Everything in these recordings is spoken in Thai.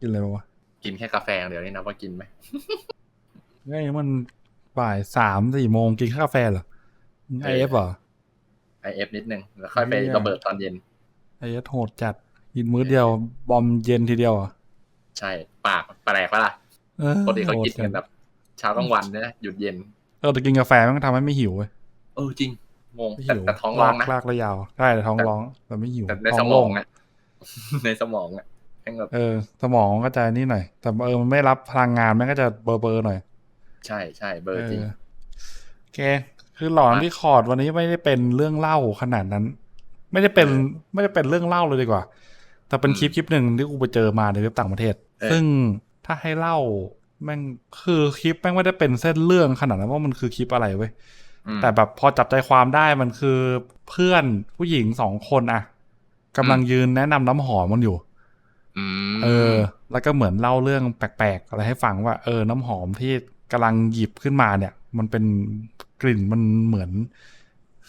กินอะไรมาวะกินแค่กาแฟอย่างเดียวนี่นะว่ากินไหมไงมันบ่ายสามสี่โมงกินข้าวกาแฟเหรอไอเอฟเหรอไอเอฟนิดนึงแล้วค่อยไปเหี้ยระเบิดตอนเย็นไอเอฟโหดจัดกินมื้อเดียว บอมเย็นทีเดียวเหรอะใช่ปากแปลกปะล่ะปกติเขากินกันแบบ เช้ากลางวันเนี่ยหยุดเย็นเออแต่กินกาแฟมันก็ทำให้ไม่หิวเว้ยเออจริงงงไม่แต่หิวแต่ท้องร้องนะลากลากแล้วยาวใช่แต่ท้องร้องแต่ไม่หิวแต่ในท้สองมโล่องอะในสมองอะแม่งแบบ เออ สมองก็จะนี่หน่อย แต่เออมันไม่รับพลังงานมันก็จะเบอร์เบอร์หน่อย ใช่ใช่เบอร์จริงเออโอเค คือหลอนที่คอร์ดวันนี้ไม่ได้เป็นเรื่องเล่าขนาดนั้น ไม่ได้เป็นเออไม่ได้เป็นเรื่องเล่าเลยดีกว่า แต่เป็นอืมคลิปคลิปหนึ่งที่กูไปเจอมาในเว็บต่างประเทศเออซึ่งถ้าให้เล่าแม่งคือคลิปแม่งไม่ได้เป็นเส้นเรื่องขนาดนั้นว่ามันคือคลิปอะไรเว้ยอืมแต่แบบพอจับใจความได้มันคือเพื่อนผู้หญิงสองคนอะกำลังยืนแนะนำน้ำหอมมันอยู่อืม เออ แล้วก็เหมือนเล่าเรื่องแปลกๆอะไรให้ฟังว่า เออ น้ำหอมที่กำลังหยิบขึ้นมาเนี่ย มันเป็นกลิ่นมันเหมือน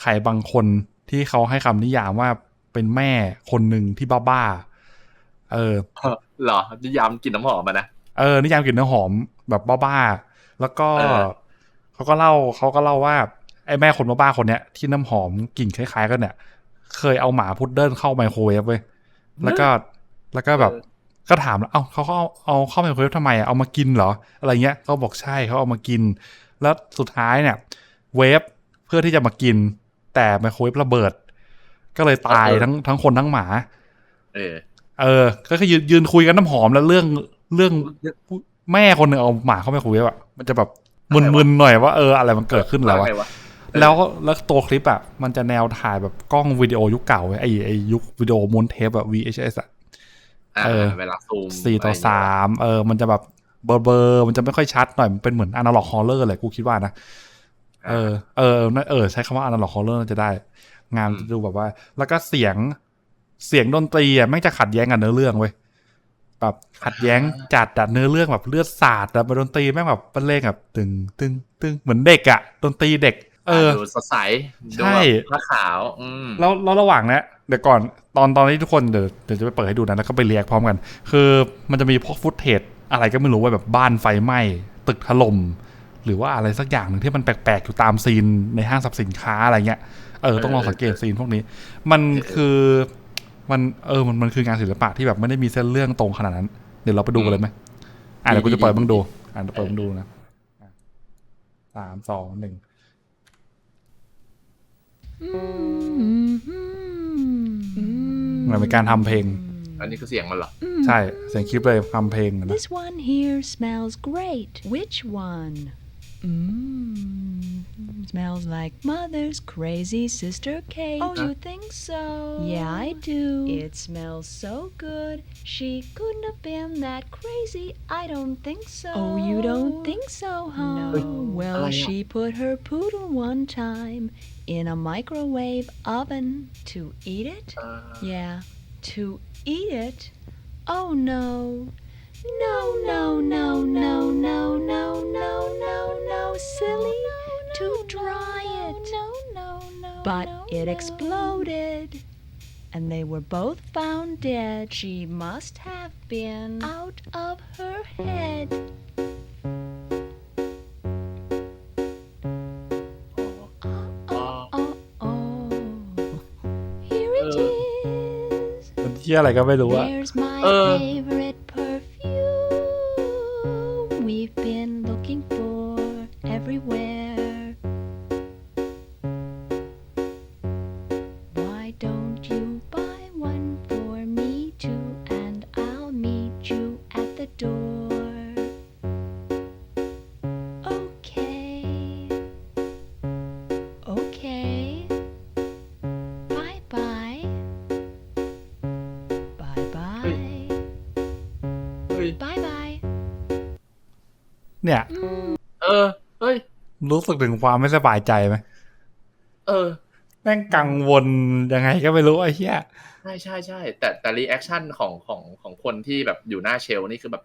ใครบางคนที่เขาให้คำนิยามว่าเป็นแม่คนหนึ่งที่บ้าๆเออเหรอนิยามกลินน้ำหอมมานะเออนิยามกลิ่นน้ำหอมแบบบ้าๆแล้วก็เออเขาก็เล่าเขาก็เล่าว่าไอ้แม่คนบ้าๆคนเนี้ยที่น้ำหอมกลิ่นคล้ายๆกันเนี่ย เคยเอาหมาพุดเดิ้ลเข้าไมโครเวฟเว้ยแล้วก็ แล้วก็แบบก็ถามแล้วเอ้าเขาเขาเอาเอาเข้าไมโครเวฟทำไมอะเอามากินเหรอ อะไรเงี้ยเขาบอกใช่เขาเอามากิน แล้วสุดท้ายเนี่ย เวฟเพื่อที่จะมากิน แต่ไมโครเวฟระเบิด ก็เลยตายเออทั้งทั้งคนทั้งหมา เออ เออ ก็คือยืนยืนคุยกันน้ำหอมแล้วเรื่องเรื่องแม่คนหนึ่งเอาหมาเข้าไมโครเวฟอะมันจะแบบอะไรวะมึนๆหน่อยว่าเอออะไรมันเกิดขึ้นแล้ววะไงวะแล้วแล้วตัวคลิปอะมันจะแนวถ่ายแบบกล้องวิดีโอยุคเก่าเว้ยไอไอยุควิดีโอม้วนเทปแบบ VHS อะอ่า เออเวลาซูมสี่ต่อสามเออ มันจะแบบเบอร์เบอร์มันจะไม่ค่อยชัดหน่อยมันเป็นเหมือนอนาล็อกฮอลเลอร์เลยกูคิดว่านะเออเออนั่นเออ ใช้คำว่าอนาล็อกฮอลเลอร์จะได้ งานจะดูแบบว่า แล้วก็เสียงเสียงดนตรีอะไม่งจะขัดแย้งกับเนื้อเรื่องเว้ยแบบขัดแย้งจัดจัดเนื้อเรื่องแบบเลือดสาดแต่ดนตรีแม่งแบบบรรเลงแบบตึงตึงตึงเหมือนเด็กอะดนตรีเด็ก เออดูสดใสใช่ดูแบบผ้าขาวอืมแล้วแล้วระหว่างเนี้ยเดี๋ยวก่อนตอนตอนนี้ทุกคนเดี๋ยวเดี๋ยวจะไปเปิดให้ดูนะแล้วก็ไปเรียกพร้อมกัน คือมันจะมีพวกฟุตเทจอะไรก็ไม่รู้ว่าแบบบ้านไฟไหม้ตึกถล่มหรือว่าอะไรสักอย่างหนึ่งที่มันแปลกๆอยู่ตามซีนในห้างสรรพสินค้าอะไรเงี้ยเออต้องลองสังเกตซีนพวกนี้ มันคือมันเออมันมันคืองานศิลปะที่แบบไม่ได้มีเส้นเรื่องตรงขนาดนั้น เดี๋ยวเราไปดูกันเลยไหมอะเดี๋ยวกูจะเปิดมึงดูอะเดี๋ยวเปิดมึงดูนะอะสามสองหนึ่ง เหมือนเป็นการทำเพลง อันนี้คือเสียงมันเหรอ ใช่ เสียงคลิปเลยทำเพลงนะ This one here smells great. Which one? Mmm. Smells like mother's crazy sister cake. Oh, you think so? Yeah, I do. It smells so good. She couldn't have been that crazy. I don't think so. Oh, you don't think so, huh? No. Well, Ay. she put her poodle one time in a microwave oven to eat it. Yeah, to eat it? Oh no. No, no, no, no, no, no, no, no, no, silly. To dry it. No, no, no. But it exploded. And they were both found dead. She must have been out of her head. อ๋อ Oh, oh. Here it is. มันเที่ยอะไรก็ไม่รู้อะ There's my Uh. favorite เนี่ย เออ เฮ้ย รู้สึกถึงความไม่สบายใจไหมเออ แม่งกังวลยังไงก็ไม่รู้ไอ้เหี้ยใช่ใช่ใช่แต่แต่รีแอคชั่นของของของคนที่แบบอยู่หน้าเชลฟ์นี่คือแบบ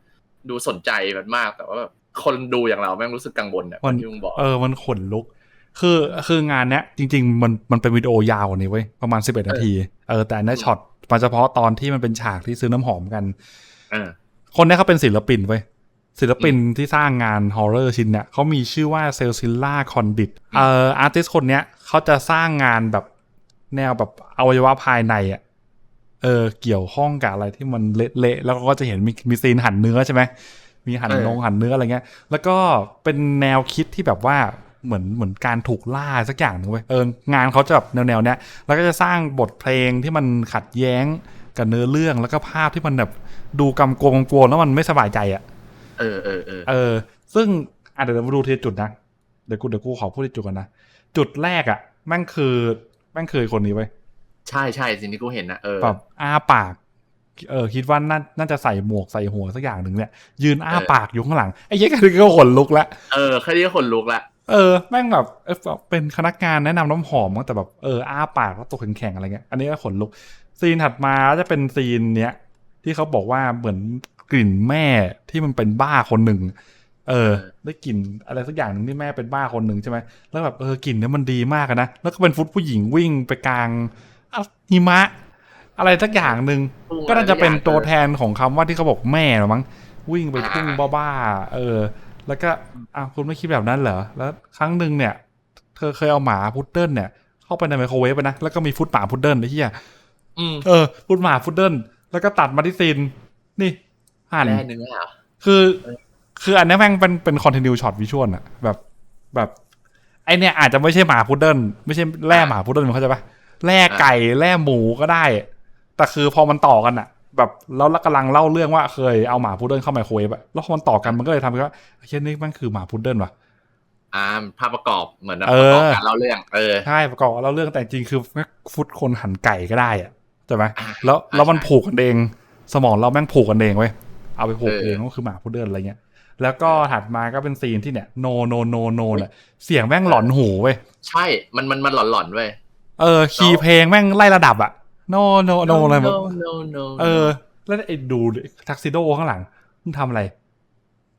ดูสนใจมันมาก แต่ว่าแบบคนดูอย่างเราแม่งรู้สึกกังวลอะมันที่มึงบอกเออมันขนลุก คือคืองานเนี้ย จริง ๆ มันมันเป็นวิดีโอยาวกว่านี้เว้ยประมาณสิบเอ็ดนาที เออแต่อันเนี้ยช็อตมาเฉพาะตอนที่มันเป็นฉากที่ซื้อน้ำหอมกันเออคนเนี้ยเขาเป็นศิลปินเว้ย ศิลปินที่สร้างงานฮอ r ์เรอร์ชิ้นเนี่ยเขามีชื่อว่าเซลซิลล่าคอนดิตเอ่ออาร์ติสคนเนี้ยเขาจะสร้างงานแบบแนวแบบอวัยวะภายในอะเออเกี่ยวข้องกับอะไรที่มันเละๆแล้วก็จะเห็นมีมีซีนหั่นเนื้อใช่ไหมมีหั่นเออนงหั่นเนื้ออะไรเงี้ย แล้วก็เป็นแนวคิดที่แบบว่าเหมือนเหมือนการถูกล่าสักอย่างหนึ่งเว้ยเอองานเขาจะแบบแนวแนวๆเนี้ยแล้วก็จะสร้างบทเพลงที่มันขัดแย้งกับเนื้อเรื่องแล้วก็ภาพที่มันแบบดูกำกวงกวงแล้วมันไม่สบายใจอะ เออเออเออเออ ซึ่งอะเดี๋ยวเรามาดูทีละจุดนะ เดี๋ยวกูเดี๋ยวกูขอพูดทีละจุดกันนะ จุดแรกอะแม่งคือแม่งคือคนนี้ไว้ยใช่ใช่สิ่งที่กูเห็นนะเออแบบอ้าปาก เออ คิดว่าน่าน่าจะใส่หมวกใส่หัวสักอย่างหนึ่งเนี่ย ยืนอ้าเออปากอยู่ข้างหลังไอ้เหี้ยัก็ขนลุกแล้วเออแค่นี้ก็ขนลุกละเออแม่งแบบเออแบบเป็นพนักงานแนะนำน้ำหอมมั้งแต่แบบเอออ้าปากแล้วตัวแข็งๆอะไรเงี้ยอันนี้ก็ขนลุก ซีนถัดมาจะเป็นซีนเนี้ยที่เขาบอกว่าเหมือน กลิ่นแม่ที่มันเป็นบ้าคนหนึ่ง เออ ได้กลิ่นอะไรสักอย่างหนึ่งที่แม่เป็นบ้าคนหนึ่งใช่ไหมแล้วแบบเออกลิ่นเนี้ยมันดีมากอะนะแล้วก็เป็นฟุตผู้หญิงวิ่งไปกลางอะหิมะ อะไรสักอย่างหนึ่งทุ่งก็น่าจะเป็นอะไรสักอย่างตัวแทนของคำว่าที่เขาบอกแม่หรอมั้งวิ่งไปทุ่งอ่าบ้าๆเออ แล้วก็อ้าวคุณไม่คิดแบบนั้นเหรอแล้วครั้งหนึ่งเนี่ย เธอเคยเอาหมาพุดเดิ้ลเนี่ยเข้าไปในไมโครเวฟไปนะแล้วก็มีฟุตหมาพุดเดิ้ลไอ้เหี้ยอืมเออฟุตหมาพุดเดิ้ลแล้วก็ตัดมาที่ซีนนี่ หั่นแร่เนื้อเหรอคือ คืออันนี้แม่งเป็นเป็นคอนติเนียช็อตวิชวลอะแบบแบบไอเนี่ยอาจจะไม่ใช่หมาพุดเดิ้ลไม่ใช่แร่หมาพุดเดิ้ลเข้าใจปะแร่ไก่แร่หมูก็ได้ แต่คือพอมันต่อกันอะแบบแล้วกำลังเล่าเรื่องว่าเคยเอาหมาพุดเดิ้ลเข้าไมโครเวฟอะแล้วพอมันต่อกันมันก็เลยทำให้ว่าเช่นนี้มันคือหมาพุดเดิ้ลว่ะอ่าภาพประกอบเหมือนแบบเอประอกอบการเล่าเรื่อง เออใช่ประกอบแล้วเรื่องแต่จริงคือฟุตคนหั่นไก่ก็ได้อะใช่ไหมอ่าแล้วใช่แล้วมันใช่ผูกกันเอง สมองเราแม่งผูกกันเองไว้ย เอาไปผูกเออเองก็คือหมาพุดเดิ้ลอะไรเงี้ย แล้วก็ถัดมาก็เป็นซีนที่เนี่ยโนโนโนโนเนี่ยเสียงแม่งหลอนหูเว้ยใช่มันมันมันหลอนๆเว้ยเออ คีย์เพลงแม่งไล่ระดับอะโนโนโนอะไรแบบ no no no เออ แล้วไอ้ดูทักซิโดข้างหลังมึงทำอะไร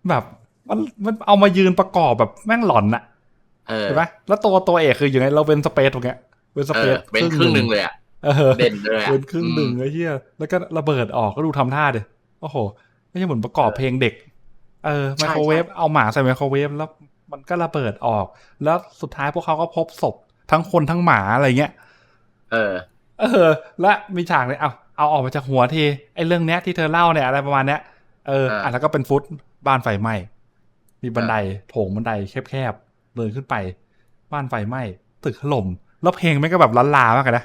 แบบมันมันเอามายืนประกอบแบบแม่งหลอนอะเออเห็นไหมแล้วตัวตัวเอกคืออย่างไงเราเป็นสเปซตรงเนี้ยเป็นสเอเปอซเป็นครึ่งหนึ่งเลยอะเออเด่นเลยอะเป็นครึ่งหนึ่งอืมไอ้เหี้ยแล้วก็ระเบิดออกก็ดูทำท่าเดยโอ้โห ไม่ใช่เหมือนประกอบเพลงเด็ก เออไมโครเวฟเอาหมาใส่ไมโครเวฟแล้วมันก็ระเบิดออก แล้วสุดท้ายพวกเขาก็พบศพทั้งคนทั้งหมาอะไรเงี้ย เออ เออ และมีฉากเลยเอาเอาออกมาจากหัวทีไอ้เรื่องเนี้ยที่เธอเล่าเนี่ยอะไรประมาณเนี้ยเอออ่าอะแล้วก็เป็นฟุตบ้านไฟไหม้มีบันไดโถงบันไดแคบๆเดินขึ้นไป บ้านไฟไหม้ตึกถล่มแล้วเพลงแม่งก็แบบล้านลามากอะนะ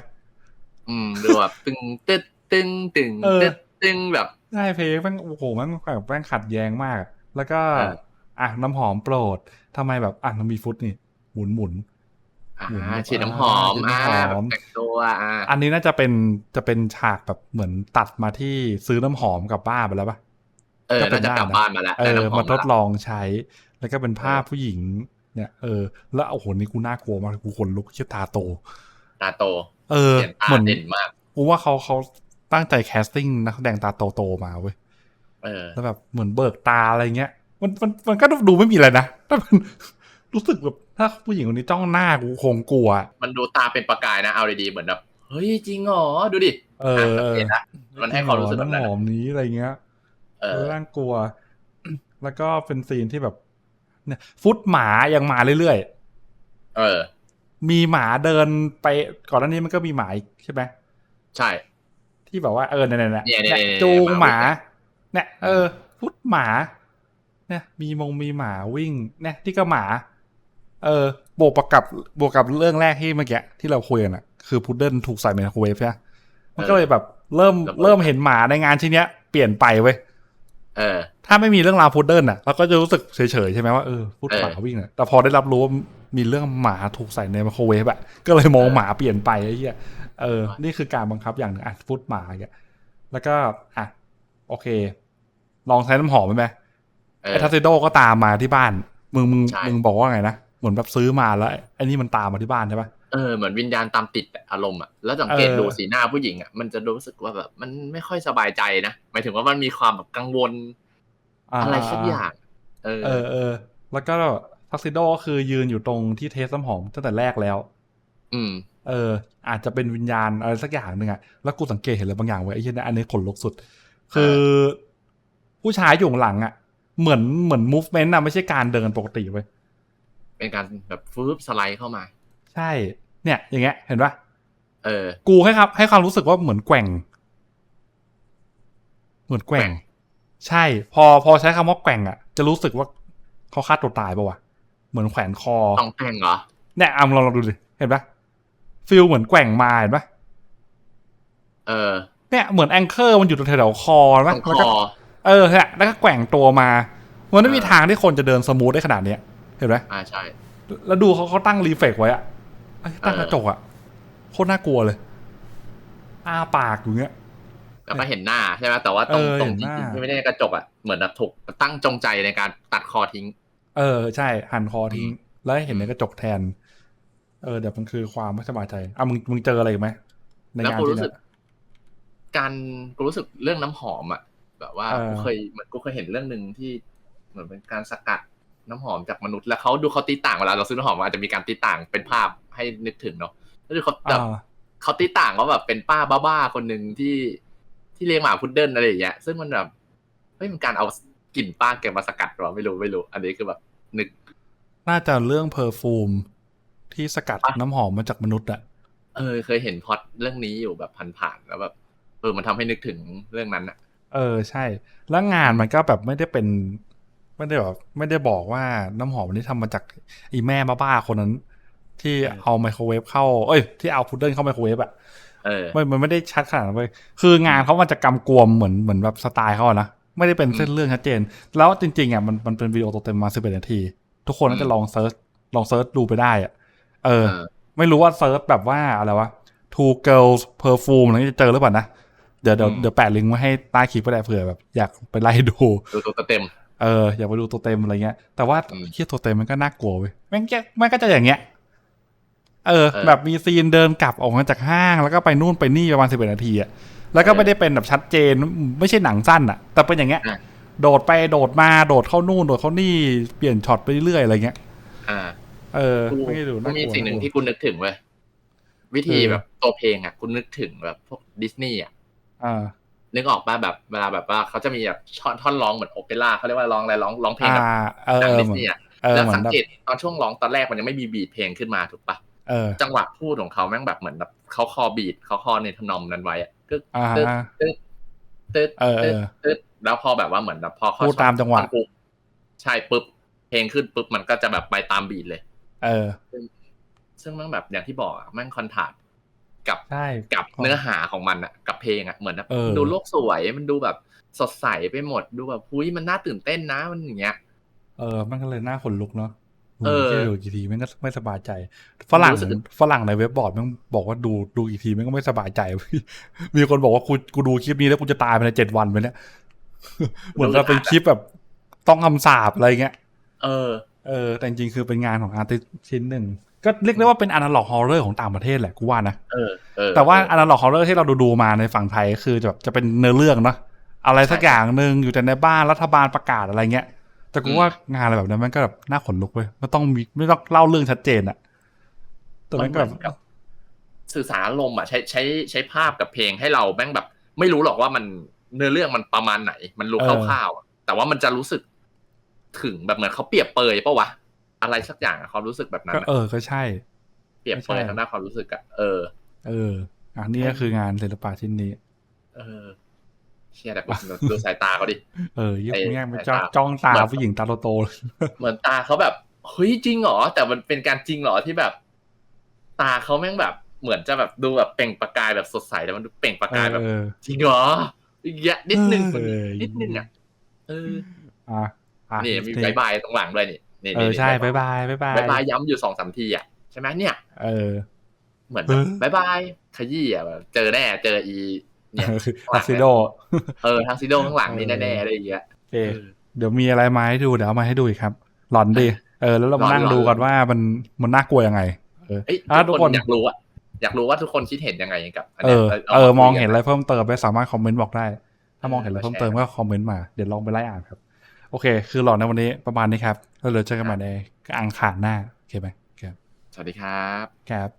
อืมดูแบบตึงตึ๊ดตึงตึงเออตึ๊ดตึงแบบ ใช่เพลงแม่งโอ้โหแม่งแบบแม่งขัดแย้งมาก แล้วก็เอออะน้ำหอมโปรดทำไมแบบอะมันมีฟุตนี่หมุนหมุนอ่าหมุนฉีดน้ำหอมอ่าอ่าฉีดน้ำหอมแบบแต่งตัวอ่าอันนี้น่าจะเป็นจะเป็นฉากแบบเหมือนตัดมาที่ซื้อน้ำหอมกลับบ้านไปแล้วปะเออก็เป็น่านจะกลับได้นะบ้านมาแล้วเอได้อน้ำหอมาทดแล้วลองใช้ แล้วก็เป็นภาพผู้หญิง เนี่ย เออ แล้วโอ้โหนี่กูน่ากลัวมากกูขนลุกเชี่ยตาโต ตาโต เออเด่นตาเหมือนเด่นมากกูว่าเขาเขา ตั้งใจแคสติ้งนักแสดงตาโตๆมาเว้ยเออแล้วแบบเหมือนเบิกตาอะไรเงี้ย มันมันมันก็ดูไม่มีอะไรนะแต่มันรู้สึกแบบถ้าผู้หญิงคนนี้จ้องหน้ากูคงกลัว มันดูตาเป็นประกายนะเอาดีๆเหมือนแบบเฮ้ยจริงเหรอดูดิเอออะเออเห็นละมันให้ความรู้สึกแบบนั้นน้ำหอมนี้อะไรเงี้ยเอเอออร่างกลัว แล้วก็เป็นซีนที่แบบ เนี่ย ฟุตหมายังมาเรื่อยเออๆมีหมาเดินไปก่อนหน้านี้มันก็มีหมาอีกใช่ไหมใช่ ที่แบบว่าเออเนี่ยเนี่ยเนี่ยเนี่ยเนี่ยเนี่ยจูงหหมามาเนี่ยเออฟุตหมาเนี่ยมีมงมีหมาวิ่งเนี่ยที่ก็หมา เออ บวกประกับ บวกกับเรื่องแรกที่เมื่อกี้ที่เราคุยกันอะคือพุดเดิ้ลถูกใส่ในไมโครเวฟใช่ไหมมันก็เลยแบบเริ่มระเบิดเริ่มเห็นหมาในงานชิ้นเนี้ยเปลี่ยนไปเว้ยเออ ถ้าไม่มีเรื่องราวพุดเดิ้ลอะเราก็จะรู้สึกเฉยๆใช่ไหมว่าเออพุดเออหมาวิ่งอะแต่พอได้รับรู้ว่ามีเรื่องหมาถูกใส่ในไมโครเวฟอะก็เลยมองเออหมาเปลี่ยนไปไอ้เหี้ย เออ นี่คือการบังคับอย่างหนึ่งอะฟุตหมาอย่างเงี้ยแล้วก็อะโอเค ลองใช้น้ำหอมไหมเออไอ้ทัสซิโดก็ตามมาที่บ้าน มึงมึงใช่มึงบอกว่าไงนะ เหมือนแบบซื้อมาแล้วไอ้นี่มันตามมาที่บ้านใช่ปะเออเหมือนวิญญาณตามติดอะอารมณ์อะแล้วสังเกตเออดูสีหน้าผู้หญิงอะมันจะรู้สึกว่าแบบมันไม่ค่อยสบายใจนะหมายถึงว่ามันมีความแบบกังวล อะไรสักอย่าง เออ เออเออแล้วก็ทักซิโดก็คือยืนอยู่ตรงที่เทสน้ำหอมตั้งแต่แรกแล้ว อืม เอออาจจะเป็นวิญญาณอะไรสักอย่างหนึ่งอะแล้วกูสังเกตเห็นอะไรบางอย่างไว้ยไอ้เหี้ยเนยอันนี้ขนลุกสุด คือ ผู้ชายอยู่ข้างหลังอะเหมือนเหมือน movement อะไม่ใช่การเดินปกติเว้ยเป็นการแบบฟืบสไลด์เข้ามา ใช่ เนี่ย อย่างเงี้ย เห็นปะเออ กูให้ครับ ให้ความรู้สึกว่าเหมือนแกว่ง เหมือนแกว่แกว่งงใช่ พอพอใช้คำว่าแกว่งอะจะรู้สึกว่าเขาฆ่าตัวตายปะวะ เหมือนแขวนคอต้องแต่งเหรอ เนี่ยเอาลองลองดูดิ เห็นปะ ฟิลเหมือนแกว่งมาเห็นปะเออ เนี่ยเหมือนแองเกอร์มันอยู่ตรงแถวๆคอเห็นตปะรงคแล้วก็อเออเนี่ยแล้วก็แกว่งตัวมา มันไม่มีเออทางที่คนจะเดินสมูทได้ขนาดเนี้ย เห็นไหมอ่าใช่ แล้วดูเขาเขาตั้งรีเฟกไว้อะเอ้ยตั้งเออกระจกอะโคตรน่ากลัวเลยอ้าปากอยู่เงี้ยแล้วก็เห็นหน้าใช่ไหมแต่ว่าตรงเออตรงเห็นที่หน้าที่ไม่ได้กระจกอะเหมือนแบบถูกตั้งจงใจในการตัดคอทิ้ง เออ ใช่ หันคอทิ้งอืมแล้วให้เห็นในกระจกแทน เออเดี๋ยวมันคือความไม่สบายใจอะมึงมึงเจออะไรอีกไหมในแล้วงานกูที่รู้สึเนี่กยการกูรู้สึกเรื่องน้ำหอมอะ แบบว่าเออกูเคยเหมือนกูเคยเห็นเรื่องหนึ่งที่เหมือนเป็นการสกัดน้ำหอมจากมนุษย์แล้วเขาดูเขาตีต่างเวลาเราซื้อน้ำหอมมันอาจจะมีการตีต่างเป็นภาพให้นึกถึงเนาะแล้วดูเขาแบบอ่าเขาตีต่างว่าแบบเป็นป้าบ้าๆคนหนึ่งที่ที่เลี้ยงหมาพุดเดิ้ลอะไรอย่างเงี้ยซึ่งมันแบบเฮ้ยมันการเอากลิ่นป้าแกมาสกัดหรอไม่รู้ไม่รู้ อันนี้คือแบบนึก น่าจะเรื่องเพอร์ฟูม ที่สกัดอะน้ำหอมมาจากมนุษย์อะเออ เคยเห็นพล็อดเรื่องนี้อยู่แบบผ่านๆแล้วแบบเออมันทำให้นึกถึงเรื่องนั้นอะเออใช่ แล้วงานมันก็แบบไม่ได้เป็น ไม่ได้แบบไม่ได้บอกว่าน้ำหอมนี้ทำมาจากอีแม่บ้าๆคนนั้น ที่เอาไมโครเวฟเข้าเอ้ยที่เอาพุดเดิ้ลเข้าไมโครเวฟอะเออมันมันไม่ได้ชัดขนาดนั้นเว้ยคืองานเขามันจะกำกวมเหมือนเหมือนแบบสไตล์เขาอะนะไม่ได้เป็นเส้นเรื่องชัดเจน แล้วจริงๆอะมันมันเป็นวิดีโอตัวเต็มมาสิบเอ็ดนาที ทุกคนน่าจะลองเซิร์ชลองเซิร์ชดูไปได้อะ เออเออ ไม่รู้ว่าเซิร์ชแบบว่าอะไรวะ two girls perfume อะไรจะเจอหรือเปล่านะ เดี๋ยวเดี๋ยวอืมเดี๋ยวแปะลิงก์ไว้ให้ใต้คลิปก็ได้เผื่อแบบ อยากไปไล่ดูดูตัวเต็ม เออ อยากไปดูตัวเต็มอะไรเงี้ย แต่ว่าอืมเคียตัวเต็มมันก็น่ากลัวเว้ยแม่งแกแม่งก็จะอย่างเงี้ยเออเออ แบบมีซีนเดินกลับออกมาจากห้าง แล้วก็ไปนู่นไปนี่ประมาณสิบเอ็ดนาทีอะแล้วก็ไม่ได้เป็นแบบชัดเจน ไม่ใช่หนังสั้นอะแต่เป็นอย่างเงี้ยอะโดดไปโดดมาโดดเข้านู่นโดดเข้านี่เปลี่ยนช็อตไปเรื่อยอะไรเงี้ยอ่า เออกูไม่ได้ดูกูน่ากมีลัวสิ่งหนึ่งากลัวที่กูนึกถึงเว้ยวิธีคือแบบตัวเพลงอะกูนึกถึงแบบพวกดิสนีย์อะอ่านึกออกป่ะแบบเวลาแบบว่าเขาจะมีแบบท่อนท่อนร้องเหมือนโอเปร่าเขาเรียกว่าร้องอะไรร้องร้องเพลงอ่าแบบเออหนังเออดิสเหมือนนีย์อะเออแล้วเหมือสันงแบบเกตตอนช่วงร้องตอนแรกมันยังไม่มีบีทเพลงขึ้นมาถูกป่ะเออจังหวะพูดของเขาแม่งแบบเหมือนแบบเขาคอบีทเขาคอในทำนองนั้นไว้อะกึกอ่าตึ๊ดตึ๊ดตึ๊ดเออเอตึ๊ดอตึ๊ดแล้วพอแบบว่าเหมือนแบบพอเขาพูดตามจังหวะท่อนปุ๊บใช่ปุ๊บเพลงขึ้นปุ๊บมันก็จะแบบไปตามบีทเลย เออ ซึ่งมันแบบอย่างที่บอกอะแม่งคอนทราสต์กับใช่กับเนื้อหาของมันอะกับเพลงอะเหมือนแบบเออดูโลกสวยมันดูแบบสดใสไปหมดดูแบบหุยมันน่าตื่นเต้นนะมันอย่างเงี้ย เออ มันก็เลยน่าขนลุกเนาะเออแค่ดูกี่ทีมันก็ไม่สบายใจ ฝรั่งรู้สึกฝรั่งในเว็บบอร์ดมันบอกว่าดูดูกี่ทีมันก็ไม่สบายใจ มีคนบอกว่ากูกูดูคลิปนี้แล้วกูจะตายภายในเจ็ดวันไปเนี่ยเหมือนเราเป็นคลิปแบบต้องคำสาปอะไรเงี้ย เออ เออแต่จริงๆคือเป็นงานของอาร์ติชิ้นหนึ่ง ก็เรียกได้ว่าเป็นอนาล็อกฮอร์เรอร์ของต่างประเทศแหละกูว่านะเออเออแต่ว่าเอออนาล็อกฮอร์เรอร์ที่เราดูดูๆมาในฝั่งไทยคือจะแบบจะเป็นเนื้อเรื่องเนาะอะไรสักใช่อย่างหนึ่งอยู่แต่ในบ้านรัฐบาลประกาศอะไรเงี้ยแต่กูอืมว่างานอะไรแบบนั้นมันก็แบบน่าขนลุกเว้ยไม่ต้องมีไม่ต้องเล่าเรื่องชัดเจนอะแต่มันก็แบบเหอนกับสื่อสารอารมณ์อะใช้ใช้ใช้ภาพกับเพลงให้เราแม่งแบบ ไม่รู้หรอกว่ามันเนื้อเรื่องมันประมาณไหน มันรู้เออคร่าวๆอะแต่ว่ามันจะรู้สึก ถึงแบบเหมือนเขาเปรียบเปยปะวะอะไรสักอย่างอะความรู้สึกแบบนั้นก็อะเออก็ใช่ เปรียบเปยใช่ทางด้านความรู้สึกอะเออ เอออันนี้ก็คืองานศิลปะชิ้นนี้ เออเชียแต่กูดูสายตาเขาดิเออเยี่ยมไอ้แง่ไปสายจ้องตาจ้องตาแบบผู้หญิงตาโตๆเลยเหมือนตาเขาแบบเฮ้ยจริงเหรอแต่มันเป็นการจริงเหรอที่แบบ ตาเขาแม่งแบบเหมือนจะแบบดูแบบเปล่งประกายแบบสดใสแต่มันดูเปล่งประกายแบบเออจริงเหรออีกแยะนิดนึงเออนิดนึงอะเอออะอะ นี่มีบายบายตรงหลังด้วยนี่นี่เออใช่บายบายบายบายบายบายย้ำอยู่สองสามทีอะใช่ไหมเนี่ย เออ เหมือนเออบายบายขยี้อะแบบเจอแน่เจออีเนี่ยทักซิโดเออทางซิโดข้างหลังนี่เออแน่ๆอะไรอย่างเงี้ยโอเคเดี๋ยวมีอะไรมาให้ดูเดี๋ยวเอามาให้ดูอีกครับ หลอนดิเออแล้วเรามานั่งหลอนดูกันว่ามันมันน่ากลัวยังไง เออเอ้ยอะทุทุกกคคนนอยากรู้อะอยากรู้ว่าทุกคนคิดเห็นยังไงกับนเอนี้ยอาเออามองคุยกัเห็นนอะไรเพิ่มเติมไปสามารถคอมเมนต์บอกได้ ถ้ามองเออเห็นอะไรมาเพิ่มแชร์เติมก็คอมเมนต์มาเดี๋ยวลองไปไล่อ่านครับ โอเค คือหลอนในวันนี้ประมาณนี้ครับแล้วเดี๋ยวเจอกันใหม่ในอังคารหน้า โอเคไหมครับ สวัสดีครับ ครับ